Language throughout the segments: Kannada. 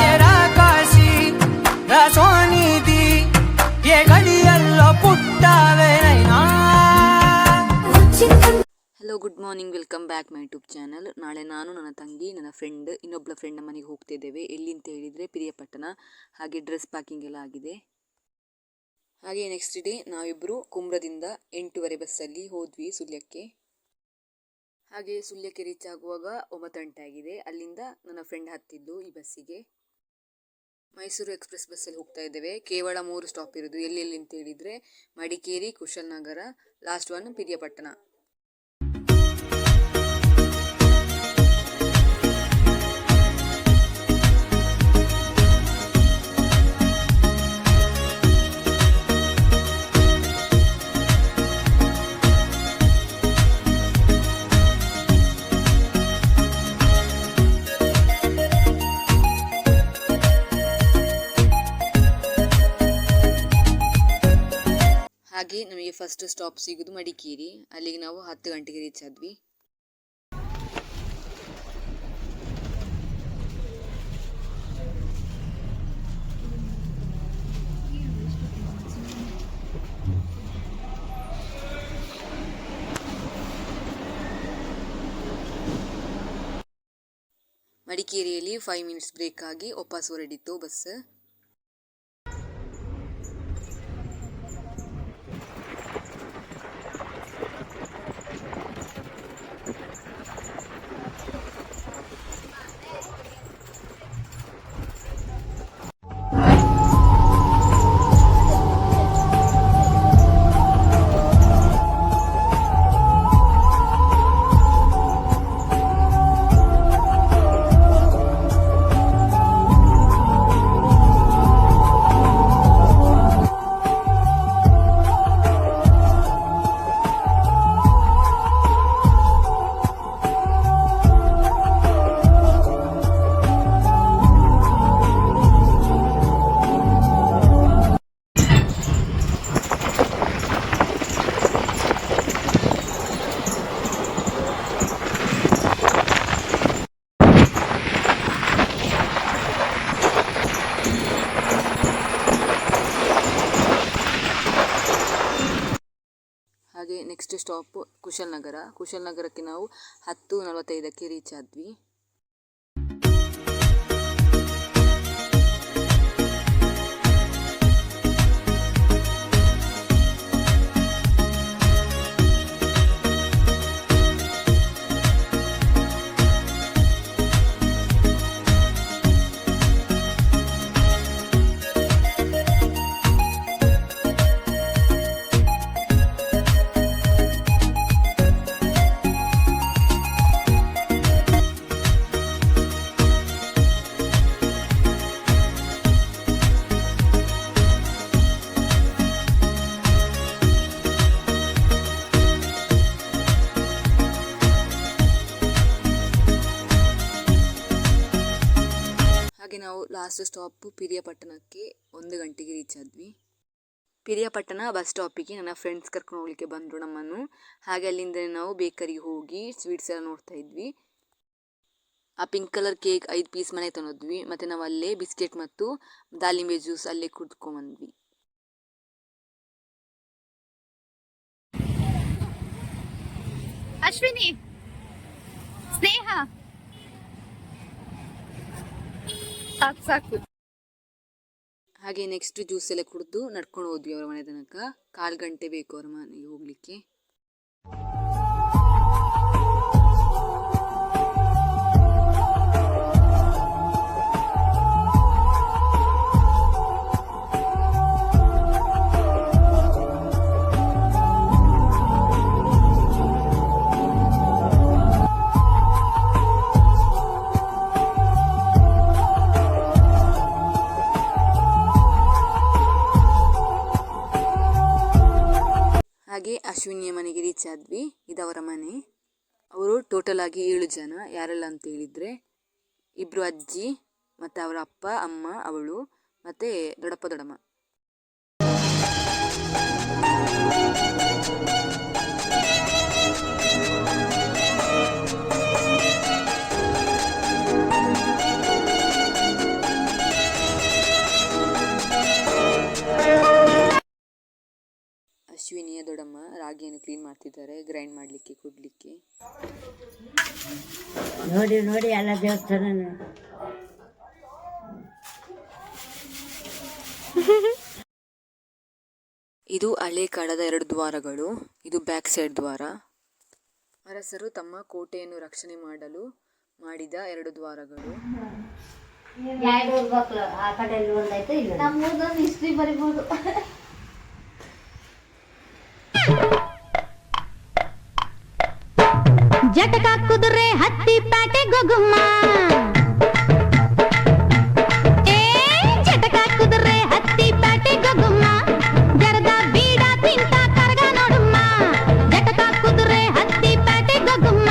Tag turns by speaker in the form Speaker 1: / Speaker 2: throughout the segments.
Speaker 1: ಏ ರಾಕಾಶಿ ರಸೋನಿಧಿ ಏ ಗಡಿಯಲ್ಲೋ
Speaker 2: hello good morning welcome back my YouTube channel ನಾಳೆ ನಾನು, ನನ್ನ ತಂಗಿ, ನನ್ನ ಫ್ರೆಂಡ್ ಇನ್ನೊಬ್ಬಳ ಫ್ರೆಂಡ್ ಮನೆಗೆ ಹೋಗ್ತಿದ್ದೇವೆ. ಎಲ್ಲಿ ಅಂತ ಹೇಳಿದರೆ ಪಿರಿಯಪಟ್ಟಣ ಹಾಗೆ ಡ್ರೆಸ್ ಪ್ಯಾಕಿಂಗ್ ಎಲ್ಲ ಆಗಿದೆ. ಹಾಗೆ ನೆಕ್ಸ್ಟ್ ಡೇ ನಾವಿಬ್ಬರು ಕುಮ್ರದಿಂದ ಎಂಟೂವರೆ ಬಸ್ಸಲ್ಲಿ ಹೋದ್ವಿ ಸುಳ್ಯಕ್ಕೆ ಹಾಗೆ ಸುಳ್ಯಕ್ಕೆ ರೀಚ್ ಆಗುವಾಗ ಒಂಬತ್ತು ಗಂಟೆ ಆಗಿದೆ ಅಲ್ಲಿಂದ ನನ್ನ ಫ್ರೆಂಡ್ ಹತ್ತಿದ್ದು ಈ ಬಸ್ಸಿಗೆ. ಮೈಸೂರು ಎಕ್ಸ್ಪ್ರೆಸ್ ಬಸ್ಸಲ್ಲಿ ಹೋಗ್ತಾ ಇದ್ದೇವೆ. ಕೇವಲ ಮೂರು ಸ್ಟಾಪ್ ಇರೋದು ಎಲ್ಲೆಲ್ಲಿ ಅಂತ ಹೇಳಿದರೆ Madikeri Kushalnagar last one Piriyapatna. First stop ಸಿಗೋದು ಮಡಿಕೇರಿ. ಅಲ್ಲಿಗೆ ನಾವು ಹತ್ತು ಗಂಟೆಗೆ ರೀಚ್ ಆದ್ವಿ. ಮಡಿಕೇರಿಯಲ್ಲಿ ಫೈವ್ ಮಿನಿಟ್ಸ್ ಬ್ರೇಕ್ ಆಗಿ ವಾಪಸ್ ಹೊರಡಿತ್ತು ಬಸ್. ಸ್ಟಾಪ್ ಕುಶಾಲನಗರ ಕುಶಾಲನಗರಕ್ಕೆ ನಾವು ಹತ್ತು ನಲವತ್ತೈದಕ್ಕೆ ರೀಚ್ ಆದ್ವಿ ಲಾಸ್ಟ್ ಸ್ಟಾಪ್ ಪಿರಿಯಪಟ್ಟಣಕ್ಕೆ ಒಂದು ಗಂಟೆಗೆ ರೀಚ್ ಆದ್ವಿ. ಪಿರಿಯಪಟ್ಟಣ ಬಸ್ ಸ್ಟಾಪಿಗೆ ನನ್ನ ಫ್ರೆಂಡ್ಸ್ ಕರ್ಕೊಂಡು ಹೋಗ್ಲಿಕ್ಕೆ ಬಂದರು ನಮ್ಮನ್ನು. ಹಾಗೆ ಅಲ್ಲಿಂದ ನಾವು ಬೇಕರಿಗೆ ಹೋಗಿ ಸ್ವೀಟ್ಸ್ ಎಲ್ಲ ನೋಡ್ತಾ ಇದ್ವಿ. ಆ ಪಿಂಕ್ ಕಲರ್ ಕೇಕ್ ಐದು ಪೀಸ್ ಮನೆ ತಂದೋದ್ವಿ ಮತ್ತು ನಾವು ಅಲ್ಲೇ ಬಿಸ್ಕೆಟ್ ಮತ್ತು ದಾಳಿಂಬೆ ಜ್ಯೂಸ್ ಅಲ್ಲೇ ಕುಡ್ಕೊಂಬಂದ್ವಿ.
Speaker 3: ಅಶ್ವಿನಿ, ಸ್ನೇಹ. ಸಾಕು ಸಾಕು.
Speaker 2: ಹಾಗೆ ನೆಕ್ಸ್ಟ್ ಜ್ಯೂಸ್ ಎಲ್ಲ ಕುಡಿದು ನಡ್ಕೊಂಡು ಹೋದ್ವಿ ಅವರ ಮನೆ ತನಕ. ಕಾಲು ಗಂಟೆ ಬೇಕು ಅವ್ರ ಮನೆಗೆ ಹೋಗಲಿಕ್ಕೆ. ರೀಚ್ ಇದವರ ಮನೆ. ಅವರು ಟೋಟಲ್ ಆಗಿ ಏಳು ಜನ, ಯಾರೆಲ್ಲ ಅಂತ ಹೇಳಿದರೆ ಇಬ್ಬರು ಅಜ್ಜಿ, ಮತ್ತು ಅವರ ಅಪ್ಪ, ಅಮ್ಮ, ಅವಳು, ಮತ್ತು ದೊಡ್ಡಪ್ಪ, ದೊಡ್ಡಮ್ಮ.
Speaker 4: ಮಾಡ್ತಿದ್ದಾರೆ ಗ್ರೈಂಡ್ ಮಾಡಲಿಕ್ಕೆ ಕುಡ್ಲಿಕ್ಕೆ?
Speaker 5: ನೋಡಿ ನೋಡಿ ಎಲ್ಲ ದೇವಸ್ಥಾನ
Speaker 4: ಇದು ಹಳೆ ಕಾಲದ ಎರಡು ದ್ವಾರಗಳು ಇದು ಬ್ಯಾಕ್ ಸೈಡ್ ದ್ವಾರ. ಅರಸರು ತಮ್ಮ ಕೋಟೆಯನ್ನು ರಕ್ಷಣೆ ಮಾಡಲು ಮಾಡಿದ ಎರಡು ದ್ವಾರಗಳು.
Speaker 5: ಆ ಕಡೆಯಲ್ಲಿ
Speaker 6: ಜಟಕ ಕುದುರೆ ಹತ್ತಿ ಪ್ಯಾಟೆ ಗೊಗುಮ್ಮ. ಜಟಕ ಕುದುರೆ ಹತ್ತಿ ಪ್ಯಾಟೆ ಗೊಗುಮ್ಮ. ಜರದ ಬೀಡ ತಿಂತ ಕರಗ ನೋಡುಮ್ಮ. ಜಟಕ ಕುದುರೆ ಹತ್ತಿ ಪ್ಯಾಟೆ ಗೊಗುಮ್ಮ.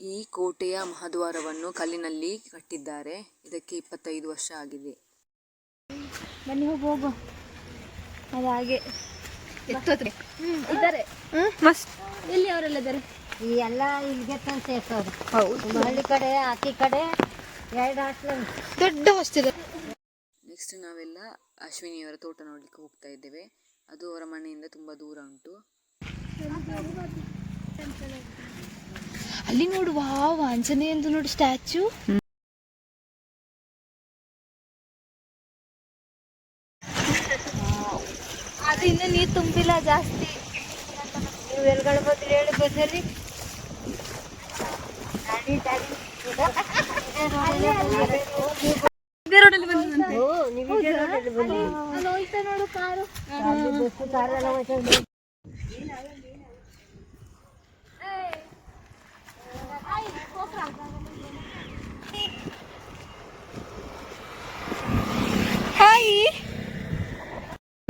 Speaker 4: ಈ ಕೋಟೆಯ ಮಹಾದ್ವಾರವನ್ನು ಕಲ್ಲಿನಲ್ಲಿ ಕಟ್ಟಿದ್ದಾರೆ. ಇದಕ್ಕೆ ಇಪ್ಪತ್ತೈದು ವರ್ಷ ಆಗಿದೆ.
Speaker 7: ಬನ್ನಿ ಹೋಗು ಹೋಗು. ಅದಾಗೆ. ಹಾಗೆ ಎತ್ತೋತ್ರಿ ಇದ್ದಾರೆ. ಮಸ್ತ್. ಎಲ್ಲಿ ಅವರೆಲ್ಲ ಇದ್ದಾರೆ?
Speaker 5: ಈ ಎಲ್ಲ ಇಲ್ಲಿಗೆ ತಂದು ಸೇರ್ಸೋದು.
Speaker 7: ಹೌದು.
Speaker 5: ಹಳ್ಳಿ ಕಡೆ ಆಕಿ ಕಡೆ ಎರಡು ಹಾಸ್ಟೆಲ್
Speaker 7: ದೊಡ್ಡ ಹಾಸ್ಟೆಲ್
Speaker 4: ನೆಕ್ಸ್ಟ್ ನಾವೆಲ್ಲ ಅಶ್ವಿನಿಯವರ ತೋಟ ನೋಡ್ಲಿಕ್ಕೆ ಹೋಗ್ತಾ ಇದ್ದೇವೆ. ಅದು ಅವರ ಮನೆಯಿಂದ ತುಂಬಾ ದೂರ ಉಂಟು.
Speaker 7: ಅಲ್ಲಿ ನೋಡು ವಾವ್ ಅಂತ ನೋಡು ಸ್ಟ್ಯಾಚು ಜಾಸ್ತಿ
Speaker 5: ನೀವು ಎಲ್ಗಡೆ ಬದ್ರಿ ಹೇಳಿ ಬದ್ರಿ ಓ ನೀವು ಇದೇ ರೋಡಲ್ಲಿ ಬಂದ್ರಿ
Speaker 7: ಅಲ್ಲಿ ಹೋಯ್ತಾ ನೋಡು ಕಾರು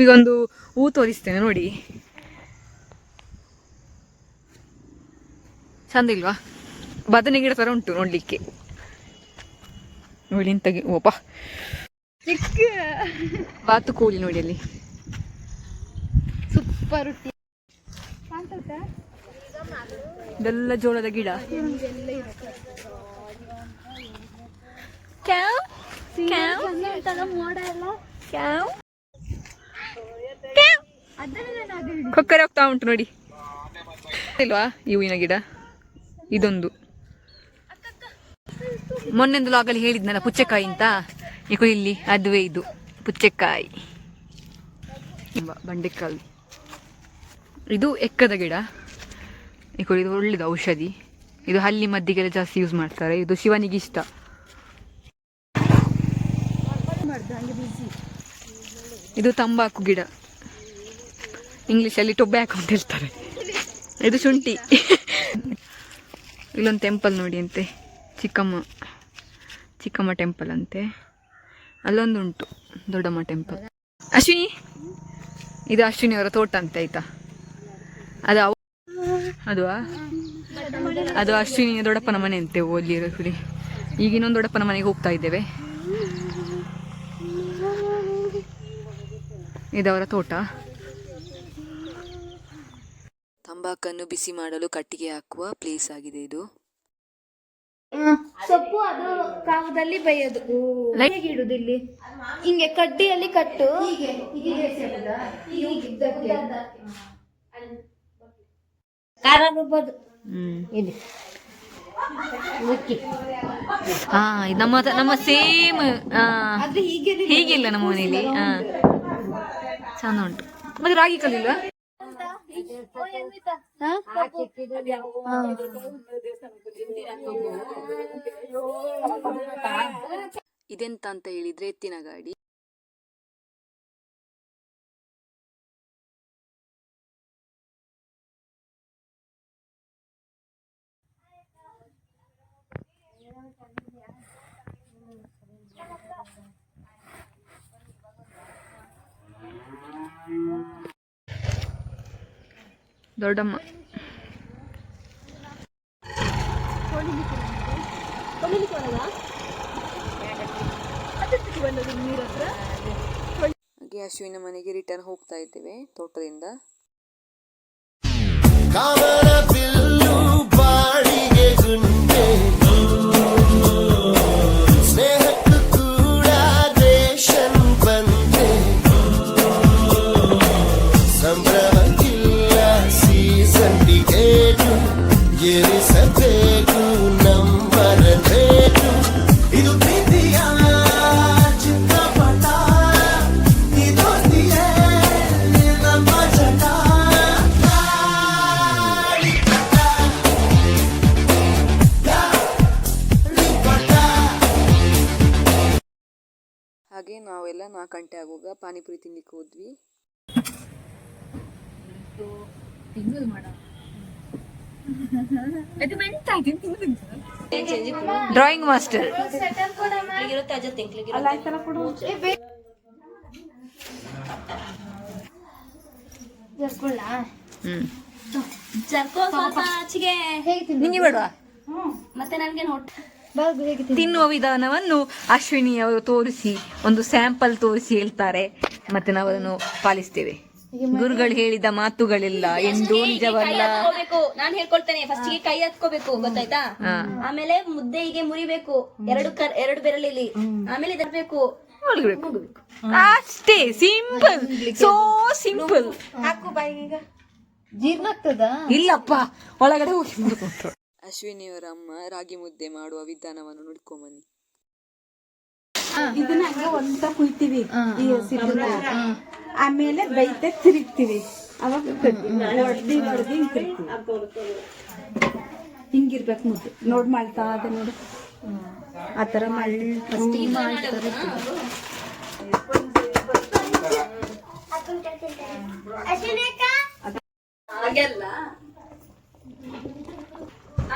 Speaker 4: ಈಗೊಂದು ಹೂ ತೋರಿಸ್ತೇನೆ ನೋಡಿ. ಚಂದ ಇಲ್ವಾ? ಬದನೆ ಗಿಡ ತರ ಉಂಟು ನೋಡ್ಲಿಕ್ಕೆ. ನೋಡಿ ಇಂತ ಓಪ.
Speaker 7: ಚಿಕ್ಕ.
Speaker 4: ಬಾತುಕೋಳಿ ನೋಡಿ ಅಲ್ಲಿ.
Speaker 7: ಸೂಪರ್
Speaker 4: ಇದೆಲ್ಲ ಜೋಳದ ಗಿಡ.
Speaker 7: ಕ್ಯಾವ್? ಕ್ಯಾವ್? ಕ್ಯಾವ್?
Speaker 4: ಕೊಕ್ಕರೆ ಹೋಗ್ತಾ ಉಂಟು ನೋಡಿ. ಇಲ್ವಾ? ಹೂವಿನ ಗಿಡ? ಇದೊಂದು. ಮೊನ್ನೆಂದು ಲಾಗಲ್ಲಿ ಹೇಳಿದ್ನಲ್ಲ ಪುಚ್ಚೆಕಾಯಿ ಅಂತ? ಈಗ ಇಲ್ಲಿ ಅದುವೆ ಇದು, ಪುಚ್ಚೆಕಾಯಿ. ಬಂಡೆಕಾಯಿ. ಇದು ಎಕ್ಕದ ಗಿಡ. ಈಗ ಇದು ಒಳ್ಳೇದು ಔಷಧಿ. ಇದು ಹಲ್ಲಿ ಮದ್ದಿಗೆಲ್ಲ ಜಾಸ್ತಿ ಯೂಸ್ ಮಾಡ್ತಾರೆ. ಇದು ಶಿವನಿಗೆ ಇಷ್ಟ. ಇದು ತಂಬಾಕು ಗಿಡ. ಇಂಗ್ಲೀಷಲ್ಲಿ ಟೊಬ್ಯಾಕ್ ಅಂತ ಹೇಳ್ತಾರೆ. ಇದು ಶುಂಠಿ. ಇಲ್ಲೊಂದು ಟೆಂಪಲ್ ನೋಡಿ ಅಂತೆ ಚಿಕ್ಕಮ್ಮ ಚಿಕ್ಕಮ್ಮ ಟೆಂಪಲ್ ಅಂತೆ. ಅಲ್ಲೊಂದು ಉಂಟು ದೊಡ್ಡಮ್ಮ ಟೆಂಪಲ್ ಅಶ್ವಿನಿ, ಇದು ಅಶ್ವಿನಿ ಅವರ ತೋಟ ಅಂತ ಆಯ್ತಾ? ಅದು ಅದು ಅದು ಅಶ್ವಿನಿ ದೊಡ್ಡಪ್ಪನ ಮನೆ ಅಂತೆ ಓಲಿ ಹುಲಿ. ಈಗ ಇನ್ನೊಂದು ದೊಡ್ಡಪ್ಪನ ಮನೆಗೆ ಹೋಗ್ತಾ ಇದ್ದೇವೆ. ಇದು ಅವರ ತೋಟ. ತಂಬಾಕನ್ನು ಬಿಸಿ ಮಾಡಲು ಕಟ್ಟಿಗೆ ಹಾಕುವ ಪ್ಲೇಸ್ ಆಗಿದೆ ಇದು.
Speaker 7: ಸೊಪ್ಪು ಅದು ಕಾವದಲ್ಲಿ ಬೈಯೋದು. ಹೇಗೆ ಇಡುದು ಇಲ್ಲಿ? ಹಿಂಗೆ ಕಡ್ಡಿಯಲ್ಲಿ ಕಟ್ಟು.
Speaker 5: ಖಾರ ರುಬ್ಬೋದು.
Speaker 4: ಹ್ಮ್.
Speaker 5: ಇಲ್ಲಿ. ಮುಚ್ಚಿ
Speaker 4: ಹಾ ಇದು ನಮ್ಮ ನಮ್ಮ ಸೇಮ್ ಹೀಗಿಲ್ಲ ನಮ್ಮ ಮನೇಲಿ. ಹಾ. ಚಂದ ಉಂಟು. ಮತ್ತೆ ರಾಗಿ ಕಲ್ಲಿಲ್ವಾ ಇದೆಂತ ಅಂತ ಹೇಳಿದ್ರೆ ಎತ್ತಿನ ಗಾಡಿ. ದೊಡ್ಡಮ್ಮ. ಹಾಗೆ ಅಶ್ವಿನ ಮನೆಗೆ ರಿಟರ್ನ್ ಹೋಗ್ತಾ ಇದ್ದೇವೆ ತೋಟದಿಂದ.
Speaker 8: ಕಾಮನ
Speaker 4: ನಾವೆಲ್ಲ ನಾಲ್ಕು ಗಂಟೆ ಆಗುವಾಗ ಪಾನಿಪುರಿ ತಿನ್ಲಿಕ್ಕೆ ಹೋದ್ವಿ. ಡ್ರಾಯಿಂಗ್ ಮಾಸ್ಟರ್ ಹ್ಮ್.
Speaker 3: ಜರ್ಕೋ ಸ್ವಲ್ಪ ಆಚೆಗೆ.
Speaker 4: ನಿಂಗೆ ಬೇಡವಾ?
Speaker 3: ಮತ್ತೆ ನನ್ಗೆ ನೋಟ್.
Speaker 4: ತಿನ್ನುವ ವಿಧಾನವನ್ನು ಅಶ್ವಿನಿ ಅವರು ತೋರಿಸಿ ಒಂದು ಸ್ಯಾಂಪಲ್ ತೋರಿಸಿ ಹೇಳ್ತಾರೆ. ಮತ್ತೆ ನಾವು ಅದನ್ನು ಪಾಲಿಸ್ತೇವೆ ಗುರುಗಳು ಹೇಳಿದ ಮಾತುಗಳಿಲ್ಲ ಎಂದು ನಿಜವಲ್ಲ.
Speaker 3: ನಾನು ಹೇಳ್ಕೊಳ್ತೇನೆ ಫಸ್ಟ್ಗೆ ಕೈ ಹತ್ಕೋಬೇಕು ಗೊತ್ತಾಯ್ತಾ? ಆಮೇಲೆ ಮುದ್ದೆ ಹೀಗೆ ಮುರಿಬೇಕು ಎರಡು ಕರ್ ಎರಡು ಬೆರಳಿಲಿ ಆಮೇಲೆ ಇದರ್ಬೇಕು.
Speaker 4: ಅಷ್ಟೇ ಸಿಂಪಲ್ ಸೋ ಸಿಂಪಲ್ ಇಲ್ಲಪ್ಪ ಒಳಗಡೆ ಹೋಗಿ ಅಶ್ವಿನಿಯವರ ಅಮ್ಮ ರಾಗಿ ಮುದ್ದೆ ಮಾಡುವ ವಿಧಾನವನ್ನು ನೋಡ್ಕೊಂಬನ್ನಿ.
Speaker 9: ಇದನ್ನ ಹಂಗೆ ಒಂದ ಕುಯ್ತೀವಿ. ಈ ಹಸಿದನ್ನ ಆಮೇಲೆ ಬೈತೆ ತಿರುಗ್ತೀವಿ. ಅವಾಗ ಹೊಡ್ದಿ ಹೊಡ್ದಿ ಹಿಂಗ್ ತಿರುಗ್ತೀವಿ ಹಿಂಗಿರ್ಬೇಕು ಮುದ್ದು. ನೋಡ್ ಮಾಡ್ತಾ ಅದ ನೋಡು. ಆ ಥರ ಮಾಡಿ
Speaker 3: ಹಾಗೆಲ್ಲ.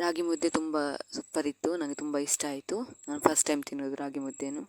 Speaker 4: ರಾಗಿ ಮುದ್ದೆ ತುಂಬ ಸೂಪರ್ ಇತ್ತು ನನಗೆ ತುಂಬ ಇಷ್ಟ ಆಯಿತು. ನಾನು ಫಸ್ಟ್ ಟೈಮ್ ತಿನ್ನೋದು ರಾಗಿ ಮುದ್ದೆನು.